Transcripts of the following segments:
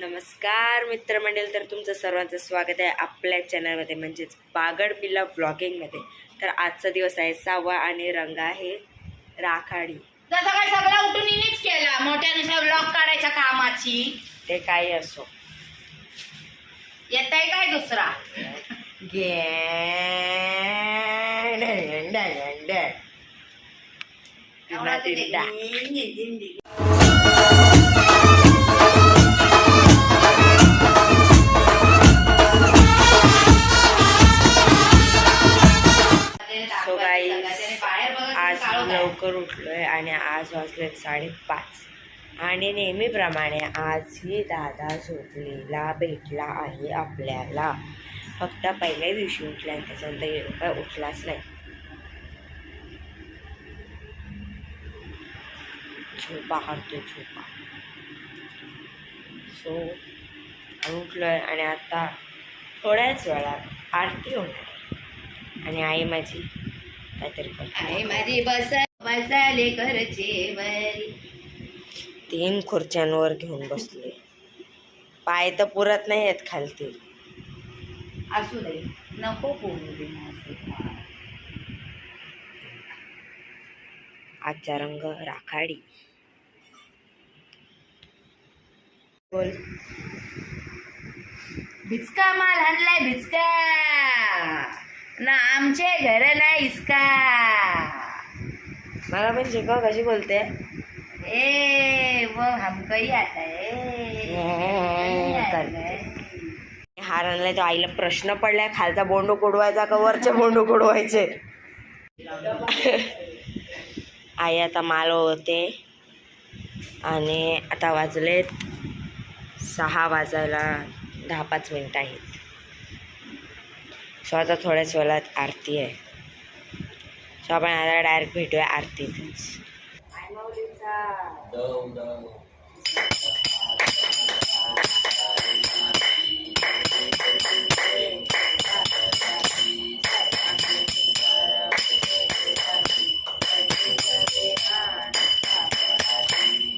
नमस्कार मित्रमंडळ. तर तुमचं सर्वांचं स्वागत आहे आपल्या चॅनलमध्ये म्हणजेच बागड बिल्ला व्लॉगिंगमध्ये. तर आजचा दिवस आहे सहावा आणि रंग आहे राखाडी. तसं काय सगळा उठून हिनेच केला. मोठ्यानुसार ब्लॉक काढायच्या कामाची. ते काही असो. येत आहे काय दुसरा? ते लवकर उठलोय आणि आज वाजले साडेपाच. आणि नेहमीप्रमाणे आजही दादा झोपलेला भेटला आहे आपल्याला. फक्त पहिल्या दिवशी उठला आणि त्याच्यानंतर काय उठलाच नाही. झोपा काढतोय झोपा. सो उठलोय आणि आता थोड्याच वेळात आरती होणार आणि आई माझी काहीतरी आई माझी बस बसाले तीन खुर्च्यांवर घेऊन बसले. पाय तर पुरत नाही आहेत खालती. असू दे नको बोलू दे माझे पाय. आजचा रंग राखाडी. बोल. भिचका माल आणलाय भिचका ना आमचे घर नाही इसका मला पण शिकव कशी बोलते. ए वो हमको ही आता है हार आणलाय तो आईला प्रश्न पडलाय खालचा बोंडो कोडवायचा का वरचे बोंडो कोडवायचे आई आता माल होते आणि आता वाजलेत सहा वाजायला दहा पाच मिनटं आहेत. सो आता थोड्याच वेळात आरती आहे. सो आपण आता डायरेक्ट भेटूया आरतीतच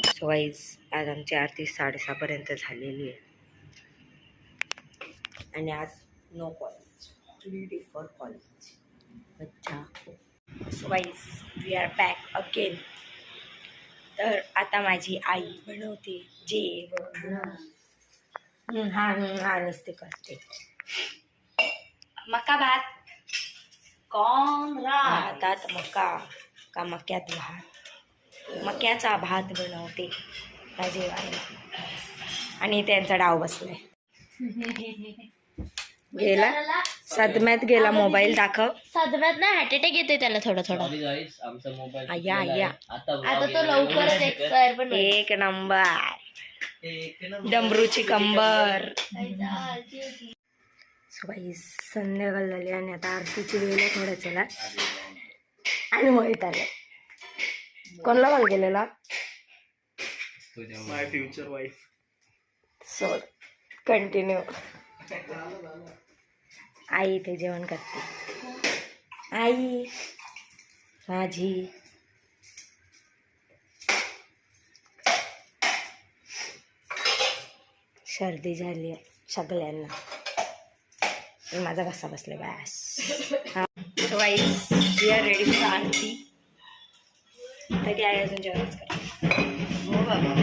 सो वाईज आज आमची आरती साडेसहापर्यंत झालेली आहे. आणि आज नो कॉलेज फॉर कॉलेज अच्छा. So guys we are back again तर आता माझी आई बनवते जेवण हं, नुसते करते. मका भात. कॉन रात भातात मका का मक्यात भात. मक्याचा भात बनवते त्या जेवायला आणि त्यांचा डाव बसलाय. गेला? सदम्यात गेला मोबाईल दाखव. सदव्यात ना हार्ट अटॅक येते त्याला थोडं थोडं. आमचा मोबाईल आया आया. आता तो लवकरच एक्सपायर पण होईल. एक नंबर डमरूची कंबर. सो बाई संध्याकाळ झाली आणि आता आरतीची वेळ आहे थोड्या चला आणि मोहित आले कोणला कॉल केलेला? My future wife so continue आई इथे जेवण करते. आई माझी सर्दी झाली सगळ्यांना. माझा कसा बसला बॅस so I we are ready for aarti. तरी आई अजून जेवणच करते. हो बाबा.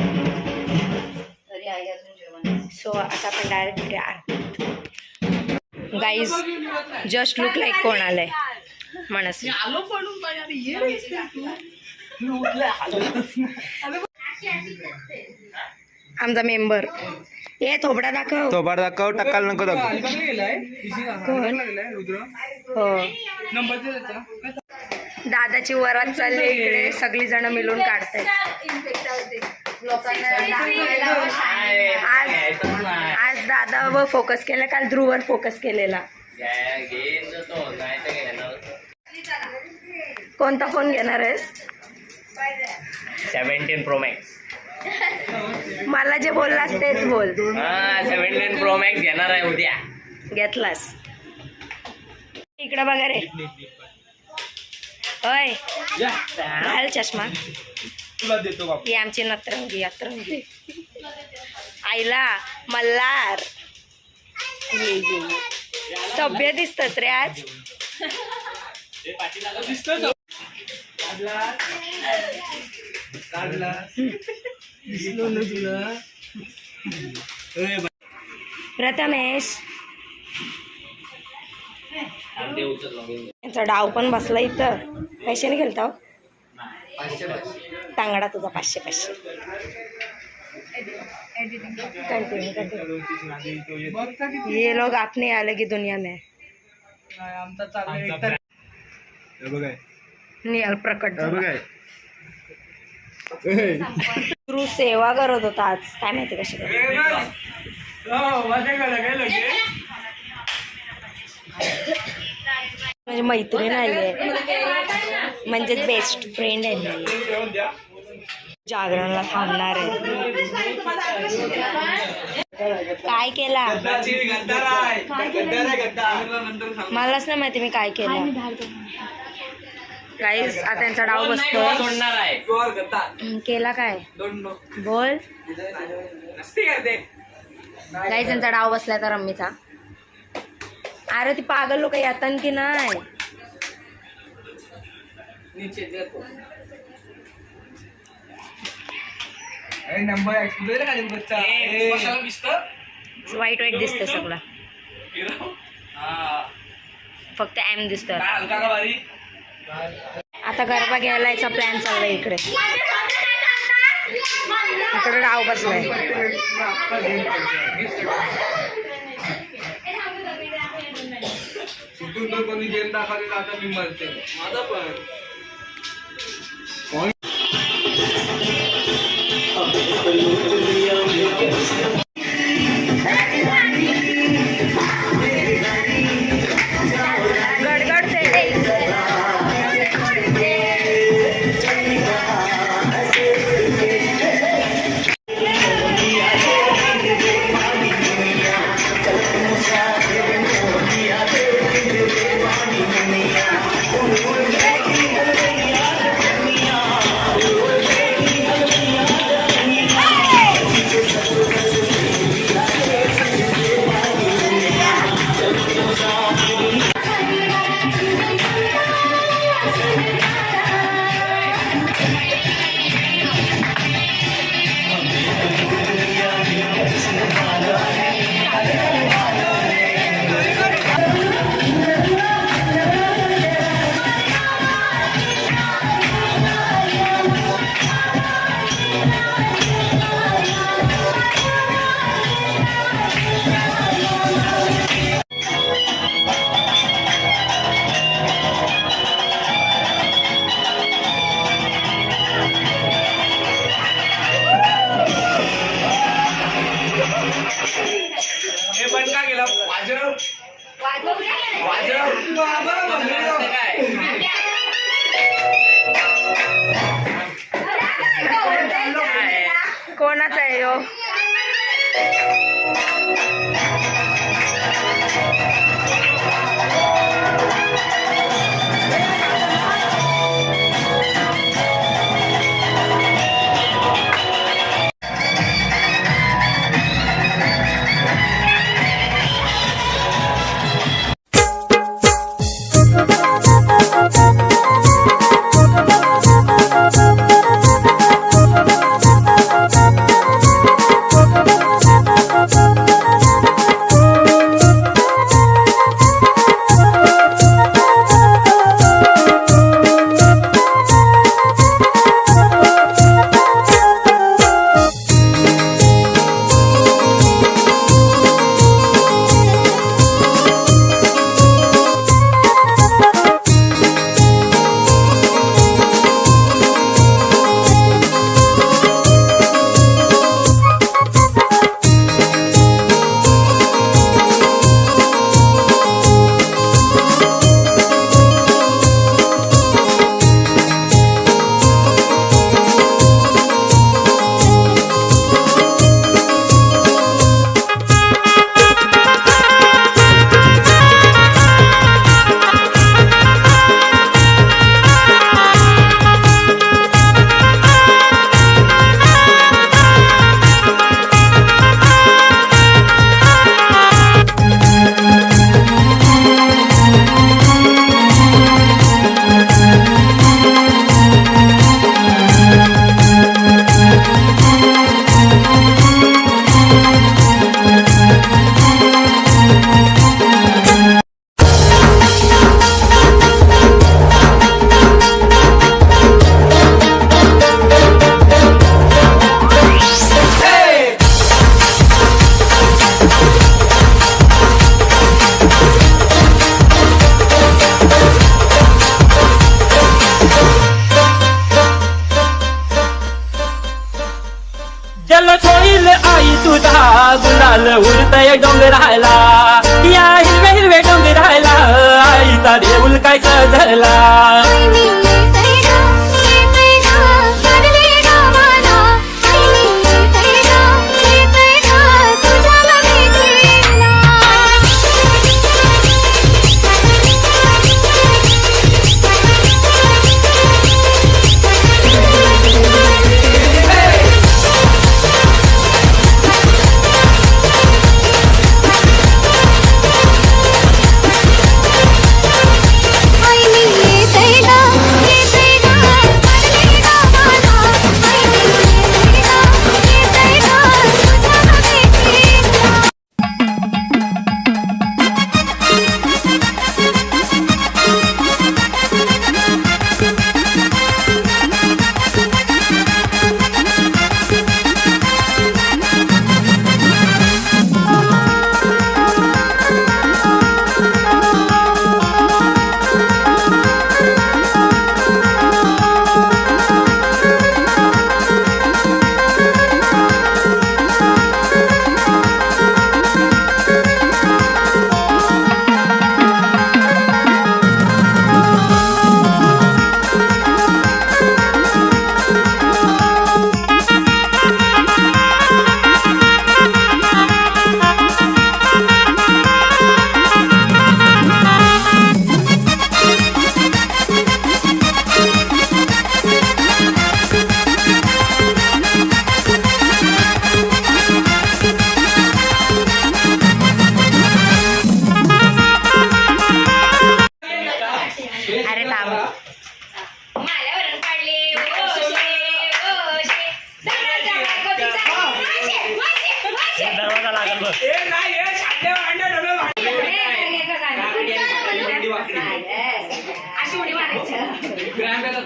तरी आई अजून जेवण. सो आता आपण डायरेक्ट आरतीत गाईज जस्ट लुक लाईक कोण आलंय? मनस्वी आमचा मेंबर ये थोबडा दाखव. बार दाखव टक्काल नको दाखव. हो. दादाची वरात चालली इकडे. सगळी जण मिळून काढतायत. लोकांना आज आज दादावर फोकस केला काल ध्रुवर फोकस केलेला. कोणता फोन घेणार आहेस? सेव्हन्टीन प्रो मॅक्स मला जे बोललास तेच बोल. हा सेव्हन्टीन प्रो मॅक्स घेणार आहे उद्या. घेतलास. इकडं बघा रे. होय. घाल चष्मा. तुला देतो बाप. ही आमची नत्रंगी अत्रंगी. आईला मल्हार. ये ये ये. सभ्य दिसतस रे आज. प्रथमेश. यांचा डाव पण बसला इथं. पैशाने खेळता हो? तांगडा तुझा पाचशे पाचशे. कंटिन्यू कंटिन्यू ये लोग आपने अलग ही दुनिया में. प्रकट. गुरु सेवा करत होता आज. काय माहिती कशी. म्हणजे मैत्रीण आली आहे म्हणजे बेस्ट फ्रेंड आहे जागरणला थांबणार आहे. काय केला? मलाच नाही माहिती मी काय केलं. गाईस आता त्यांचा डाव हम्म, केला काय? बोल. गाईस त्यांचा डाव बसलाय तर रम्मीचा. अरे ती पागल लोक येतात की नाही? वाईट वाईट दिसतंय सगळं. फक्त एम दिसतोय आता गरबा घ्यायला याचा प्लॅन चाललाय इकडे. इकडे डाव बसलाय. कोणी गेम दाखवले आता मी मरते माझा पण.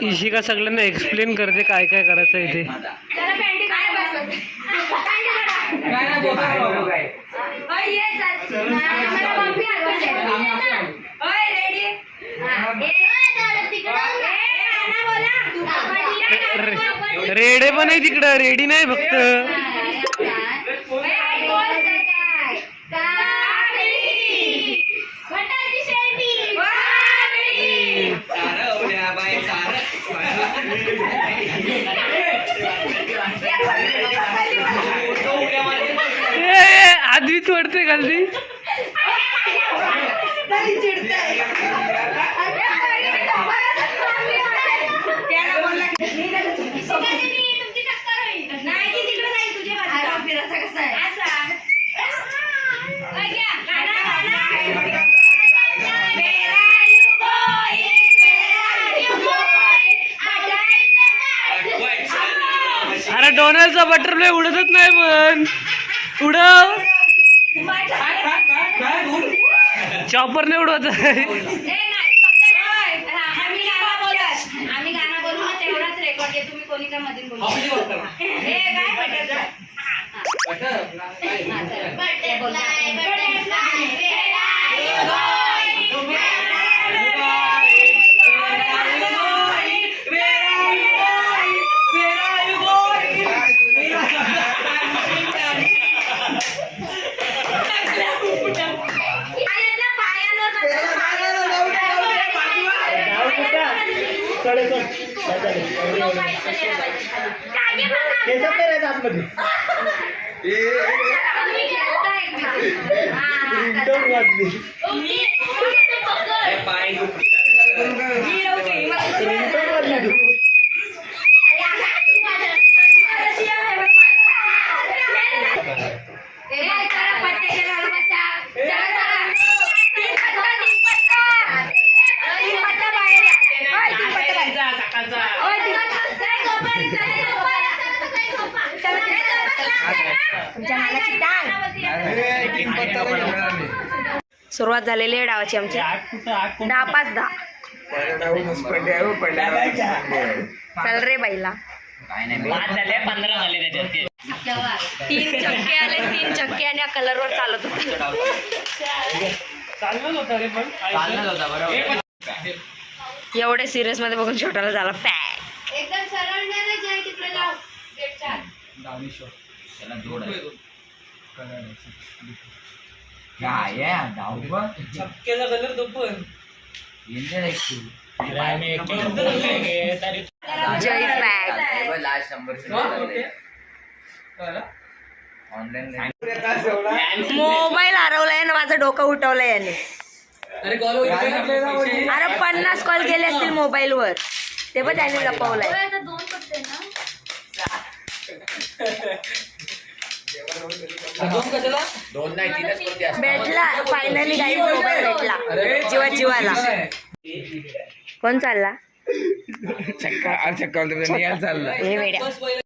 इशिका सगळ्यांना एक्सप्लेन करते काय काय करायचं इथे रेडे पण आहे तिकडं रेडी नाही फक्त वरती घालती अरे डोनाल्डचा बटरफ्लाय उडतच नाही पण. उडव. चॉपर नाही उडवत आम्ही गाणं बोलू तेवढाच रेकॉर्ड घे. तुम्ही कोणी का मध्ये बोलू. काय apa. Eh, paling Eh, सुरुवात झालेली आहे डावाची आमची. दहा पाच दहा. चल रे बाईला. तीन चक्के आले तीन चक्के आणि या कलरवर चालत होता. एवढे सिरियसमध्ये बघून छोटाला झाला पॅक एकदम सरळ छपक्याचा कलर तो पण. मोबाईल हरवलाय ना माझं डोकं उठवलंय याने. अरे कॉल अरे पन्नास कॉल केले असतील मोबाईलवर. ते पण त्याने लपवलंय. दोन भेटला. फायनली काही मोबाईल भेटला. जीवा जीवाला कोण चालला? हे वेड्या. बस पहिले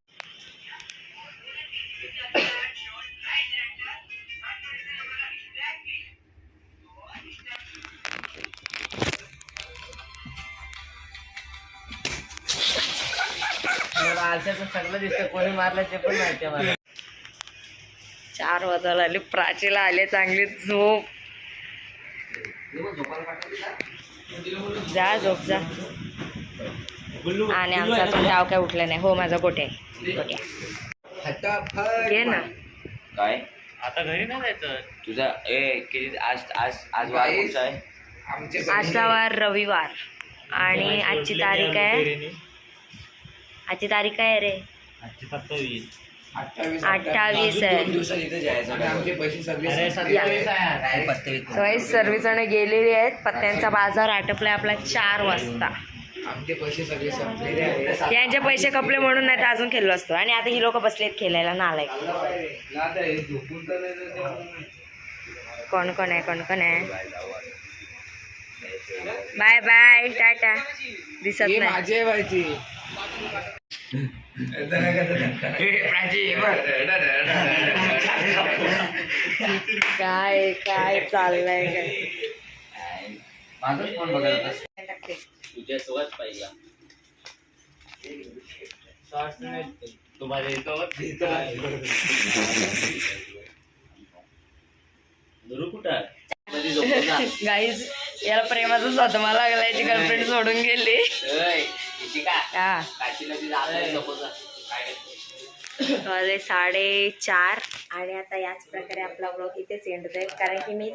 सगळं दिसतं. कोणी मारलं ते पण माहिती आहे मला. चार वाजायला आले प्राचीला आले चांगली झोप. जा झोप जा. आणि आमचा अजून डाव काय उठला नाही. हो माझा गोटे. गोट्या घे ना. काय? आता घरी नाही जायचं? तुझा ए किती आज आज आज वार आहे? आजचा वार रविवार. आणि आजची तारीख आहे? आजची तारीख आहे रे? आजची सत्तावीस. अठ्ठावीस आहे. सगळे सर्वजण गेलेली आहेत. पत्त्यांचा बाजार आटपलाय आपला चार वाजता. त्यांचे पैसे कपले म्हणून नाही तर अजून खेळलो असतो. आणि आता ही लोक बसलेत खेळायला ते- कोण कोण आहे कोण कोण आहे? Bye bye tata. दिसत नाही. काय काय चाललंय काय फोन तुम्हाला गुरु कुठं. गाईज याला प्रेमाचा सदमा लागला याची गर्लफ्रेंड सोडून गेली. वाजले साडेचार. आणि आता याच प्रकारे आपला ब्लॉग इथेच एंड होतोय. कारण की मी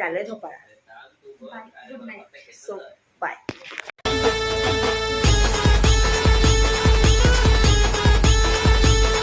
गुड नाईट सो